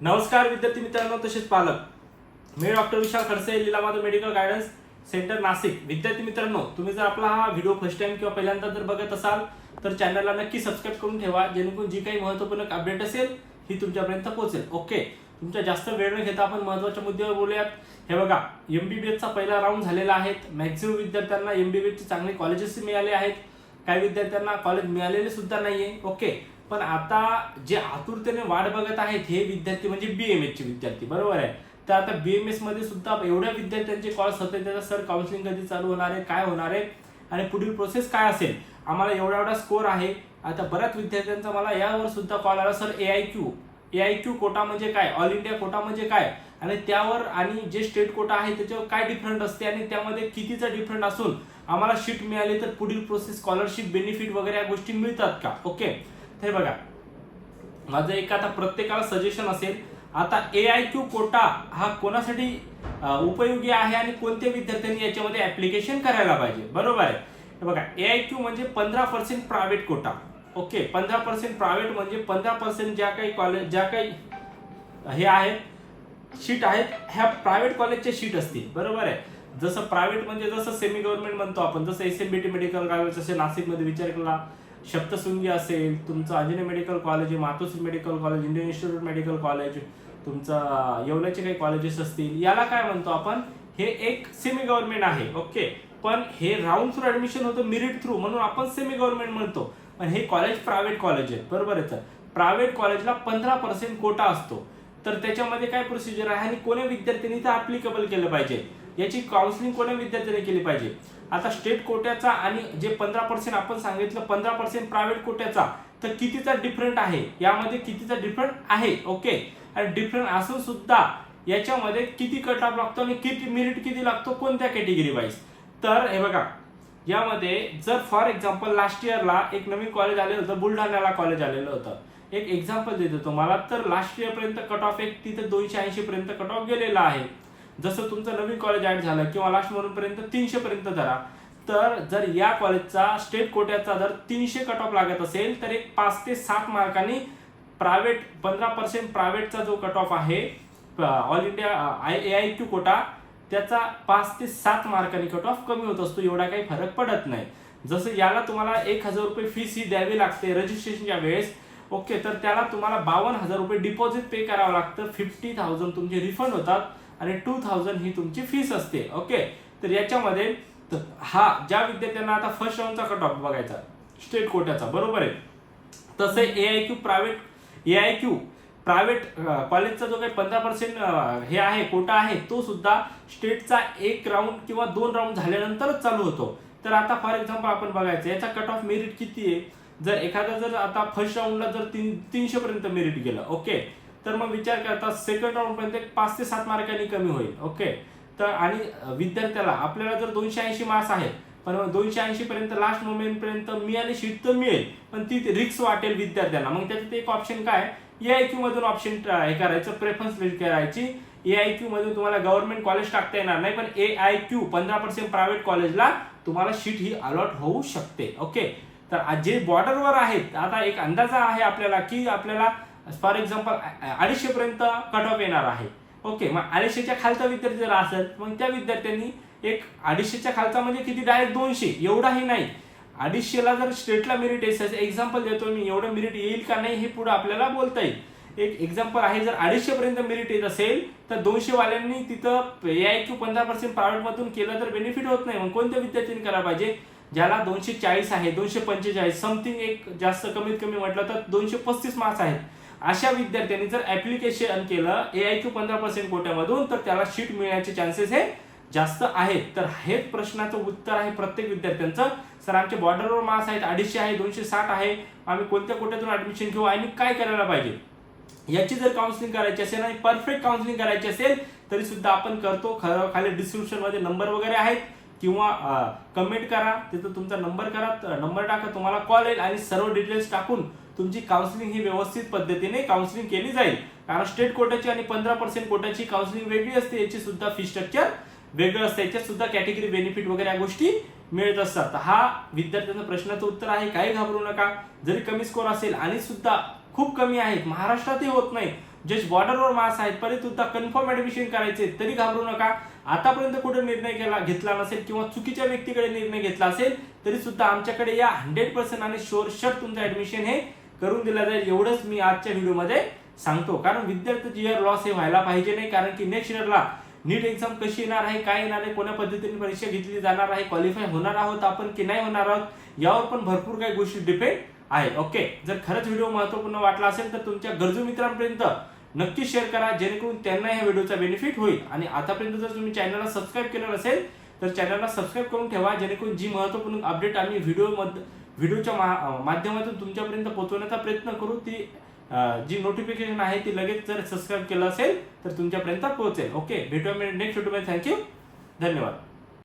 नमस्कार विद्यार्थी मित्रांनो तसेच पालक. मी doctor Vishal Khadse Lila medical guidance centre Nashik. विद्यार्थी मित्रांनो तुम्ही जर आपला हा व्हिडिओ फर्स्ट टाइम किंवा पहिल्यांदा जर बघत असाल तर चॅनलला नक्की सबस्क्राईब करून ठेवा जेणेकरून जी काही महत्त्वपूर्ण अपडेट असेल ही तुमच्यापर्यंत पोहोचेल. ओके तुमच्या जास्त वेळ न घेता आपण महत्त्वाच्या मुद्द्यावर बोलूयात. हे बघा एमबीबीएसचा पहिला राऊंड झालेला आहे. मॅक्झिमम विद्यार्थ्यांना एमबीबीएसचे चांगले कॉलेजेस मिळाले आहेत. काही विद्यार्थ्यांना कॉलेज मिळालेले सुद्धा नाहीये. ओके पण आता जे आतुरतेने वाट बघत आहेत हे विद्यार्थी म्हणजे बी एम एसचे विद्यार्थी बरोबर आहे? तर आता बीएमएसमध्ये सुद्धा एवढ्या विद्यार्थ्यांचे कॉल्स होते त्याचा सर काउन्सिलिंग कधी चालू होणार आहे काय होणार आहे आणि पुढील प्रोसेस काय असेल? आम्हाला एवढा एवढा स्कोर आहे. आता बऱ्याच विद्यार्थ्यांचा मला यावर सुद्धा कॉल आला sir A I Q A I Q quota म्हणजे काय? ऑल इंडिया कोटा म्हणजे काय? आणि त्यावर आणि जे स्टेट कोटा आहे त्याच्यावर काय डिफरंट असते आणि त्यामध्ये कितीचा डिफरंट असून आम्हाला शीट मिळाली तर पुढील प्रोसेस स्कॉलरशिप बेनिफिट वगैरे या गोष्टी मिळतात का? ओके तर हे बघा. माझं एक आता प्रत्येकाला सजेशन असेल आता ए आय क्यू कोटा हा कोणासाठी उपयोगी आहे आणि कोणत्या विद्यार्थ्यांनी याच्यामध्ये ऍप्लिकेशन करायला पाहिजे? बरोबर आहे? बघा ए आय क्यू म्हणजे पंधरा पर्सेंट प्रायव्हेट कोटा ओके पंधरा पर्सेंट प्रायव्हेट म्हणजे पंधरा पर्सेंट ज्या काही कॉलेज ज्या काही हे आहेत शीट आहेत ह्या प्रायव्हेट कॉलेजच्या शीट असतील. बरोबर आहे? जसं प्रायव्हेट म्हणजे जसं सेमी गव्हर्नमेंट म्हणतो आपण जसं S M B T medical college जसे नाशिकमध्ये विचार केला सप्तशृंगी असेल तुमचं Anjani medical college Matoshri medical college Indian institute medical college तुमचं येवल्याचे काही कॉलेजेस असतील याला काय म्हणतो आपण? हे एक सेमी गव्हर्नमेंट आहे ओके? पण हे राऊंड थ्रू ऍडमिशन होतं मेरिट थ्रू म्हणून आपण सेमी गव्हर्नमेंट म्हणतो. पण हे कॉलेज प्रायव्हेट कॉलेज आहे बरोबर आहे तर प्रायव्हेट कॉलेजला पंधरा पर्सेंट कोटा असतो. तर त्याच्यामध्ये काय प्रोसिजर आहे? आणि कोण्या विद्यार्थ्यांनी ते अप्लिकेबल केलं पाहिजे? याची काउन्सिलिंग कोण्या विद्यार्थ्याने केली पाहिजे? आता स्टेट कोट्याचा आणि जे पंधरा पर्सेंट आपण सांगितलं पंधरा पर्सेंट प्रायव्हेट कोट्याचा तर कितीचा डिफरंट आहे? यामध्ये कितीचा डिफरंट आहे? ओके आणि डिफरंट असून सुद्धा याच्यामध्ये किती कट ऑफ लागतो आणि किती मिनिट किती लागतो कोणत्या कॅटेगरी वाईज तर हे बघा यामध्ये जर फॉर एक्झाम्पल लास्ट इयरला एक नवीन कॉलेज आलेलं होतं बुलढाण्याला कॉलेज आलेलं होतं. एक एक्झाम्पल देतो तुम्हाला. तर लास्ट इयरपर्यंत कट ऑफ एक तिथे दोनशे ऐंशी पर्यंत कट ऑफ गेलेला आहे. जसं तुमचं नवीन कॉलेज ऍड झालं किंवा लास्ट म्हणूनपर्यंत तीनशेपर्यंत तीनशे पर्यंत धरा तर जर या कॉलेजचा स्टेट कोट्याचा जर तीनशे कट ऑफ लागत असेल तर एक पाच ते सात मार्कांनी प्रायव्हेट पंधरा पर्सेंट प्रायव्हेटचा जो कट ऑफ आहे all India I A I Q quota त्याचा पाच ते सात मार्कांनी कट ऑफ कमी होत असतो एवढा काही फरक पडत नाही. जसं याला तुम्हाला एक हजार रुपये फीस ही द्यावी लागते रजिस्ट्रेशनच्या वेळेस ओके तर त्याला तुम्हाला बावन्न हजार रुपये डिपॉझिट पे करावं लागतं फिफ्टी थाउजंड तुमचे रिफंड होतात. आणि टू थाउजंड ही तुमची फीस असते. ओके तर याच्यामध्ये हा ज्या विद्यार्थ्यांना आता फर्स्ट राऊंडचा कट ऑफ बघायचा स्टेट कोट्याचा बरोबर आहे? तसे A I Q private A I Q private कॉलेजचा जो काही पंधरा पर्सेंट हे आहे कोटा आहे तो सुद्धा स्टेटचा एक राऊंड किंवा दोन राऊंड झाल्यानंतरच चालू होतो. तर आता फॉर एक्झाम्पल आपण बघायचं याचा कट ऑफ मेरिट किती आहे? जर एखादा जर आता फर्स्ट राऊंडला जर तीन तीनशे पर्यंत मेरिट गेलं ओके तर मग विचार करता सेकंड राऊंडपर्यंत एक पाच ते सात मार्कांनी कमी होईल ओके तर आणि विद्यार्थ्याला आपल्याला जर दोनशे ऐंशी मार्क्स आहेत पण मग दोनशे ऐंशी पर्यंत लास्ट मोमेंट पर्यंत मिळाली शीट तर मिळेल पण ती रिक्स वाटेल विद्यार्थ्याला. मग त्याच्यात एक ऑप्शन काय? ए आय क्यू मधून ऑप्शन हे करायचं प्रेफरन्स लिस्ट करायची. ए आय क्यू मधून तुम्हाला गव्हर्नमेंट कॉलेज टाकता येणार नाही पण ए आय क्यू पंधरा पर्सेंट प्रायव्हेट कॉलेजला तुम्हाला शीट ही अलॉट होऊ शकते ओके तर जे बॉर्डरवर आहेत आता एक अंदाजा आहे आपल्याला की आपल्याला फॉर एक्झाम्पल अडीचशे पर्यंत कट ऑफ येणार आहे. ओके मग अडीचशेच्या खालचा विद्यार्थी जर असेल मग त्या विद्यार्थ्यांनी एक अडीचशेच्या खालचा म्हणजे किती? डायरेक्ट दोनशे. एवढाही नाही. अडीचशेला जर स्टेटला मेरिट असेल एक्झाम्पल देतो मी एवढं मेरिट येईल का नाही हे पुढे आपल्याला बोलता येईल. एक एक्झाम्पल आहे जर अडीचशे पर्यंत मेरिट येत असेल तर दोनशे वाल्यांनी तिथं ए आय क्यू पंधरा पर्सेंट प्रायव्हेटमधून केलं तर बेनिफिट होत नाही. मग कोणत्या विद्यार्थ्यांनी करायला पाहिजे? ज्याला दोनशे चाळीस आहे दोनशे पंचेचाळीस समथिंग एक जास्त कमीत कमी म्हटलं तर दोनशे पस्तीस मार्क्स आहेत. अशा विद्यार्थ्यांनी जर ऍप्लिकेशन केलं ए आय क्यू पंधरा पर्सेंट कोट्यामधून तर त्याला शीट मिळण्याचे चान्सेस हे जास्त आहेत. तर हेच प्रश्नाचं उत्तर आहे प्रत्येक विद्यार्थ्यांचं. सर आमचे बॉर्डरवर मार्क्स आहेत अडीचशे आहे दोनशे साठ आहे. आम्ही कोणत्या कोट्यातून ऍडमिशन घेऊ आणि काय करायला पाहिजे? याची जर काउन्सिलिंग करायची असेल आणि परफेक्ट काउन्सिलिंग करायची असेल तरी सुद्धा आपण करतो. खरं खाली डिस्क्रिप्शनमध्ये नंबर वगैरे आहेत. किंवा कमेंट करा. तिथं तुमचा नंबर करा. नंबर टाका. तुम्हाला कॉल येईल आणि सर्व डिटेल्स टाकून तुमची काउन्सिलिंग ही व्यवस्थित पद्धतीने काउन्सिलिंग केली जाईल. कारण स्टेट कोट्याची आणि पंधरा पर्सेंट कोट्याची काउन्सिलिंग वेगळी असते याची सुद्धा फी स्ट्रक्चर वेगळं असतं याच्यात सुद्धा कॅटेगरी बेनिफिट वगैरे या गोष्टी मिळत असतात. हा विद्यार्थ्यांचा प्रश्नाचं उत्तर आहे काही घाबरू नका. जरी कमी स्कोर असेल आणि सुद्धा खूप कमी आहेत महाराष्ट्रातही होत नाही. जस्ट बॉर्डरवर मास आहेत तरी सुद्धा कन्फर्म ऍडमिशन करायचे तरी घाबरू नका. आतापर्यंत कुठे निर्णय केला घेतला नसेल किंवा चुकीच्या व्यक्तीकडे निर्णय घेतला असेल तरी सुद्धा आमच्याकडे या हंड्रेड पर्सेंट आणि शोर शर्ट तुमचं ऍडमिशन हे करून दिलं जाईल एवढंच मी आजच्या व्हिडिओमध्ये सांगतो. कारण विद्यार्थ्याची इयर लॉस हे व्हायला पाहिजे नाही कारण की नेक्स्ट इयरला नीट एक्झाम कशी येणार आहे काय येणार आहे कोण्या पद्धतीने परीक्षा घेतली जाणार आहे क्वालिफाय होणार आहोत आपण की नाही होणार आहोत यावर पण भरपूर काही गोष्टी डिपेंड आहे. ओके जर खरंच व्हिडिओ महत्त्वपूर्ण वाटला असेल तर तुमच्या गरजू मित्रांपर्यंत नक्की शेअर करा जेणेकरून त्यांना या व्हिडिओचा बेनिफिट होईल. आणि आतापर्यंत जर तुम्ही चॅनलला सबस्क्राईब केलं नसेल तर चॅनलला सबस्क्राईब करून ठेवा जेणेकरून जी महत्त्वपूर्ण अपडेट आम्ही व्हिडिओमध्ये व्हिडिओच्या मा- माध्यमातून तुमच्यापर्यंत पोहोचवण्याचा प्रयत्न करू. ती जी नोटिफिकेशन आहे ती लगेच जर सबस्क्राईब केलं असेल तर तुमच्यापर्यंत पोहोचेल. ओके भेटूया नेक्स्ट व्हिडिओमध्ये थँक्यू धन्यवाद.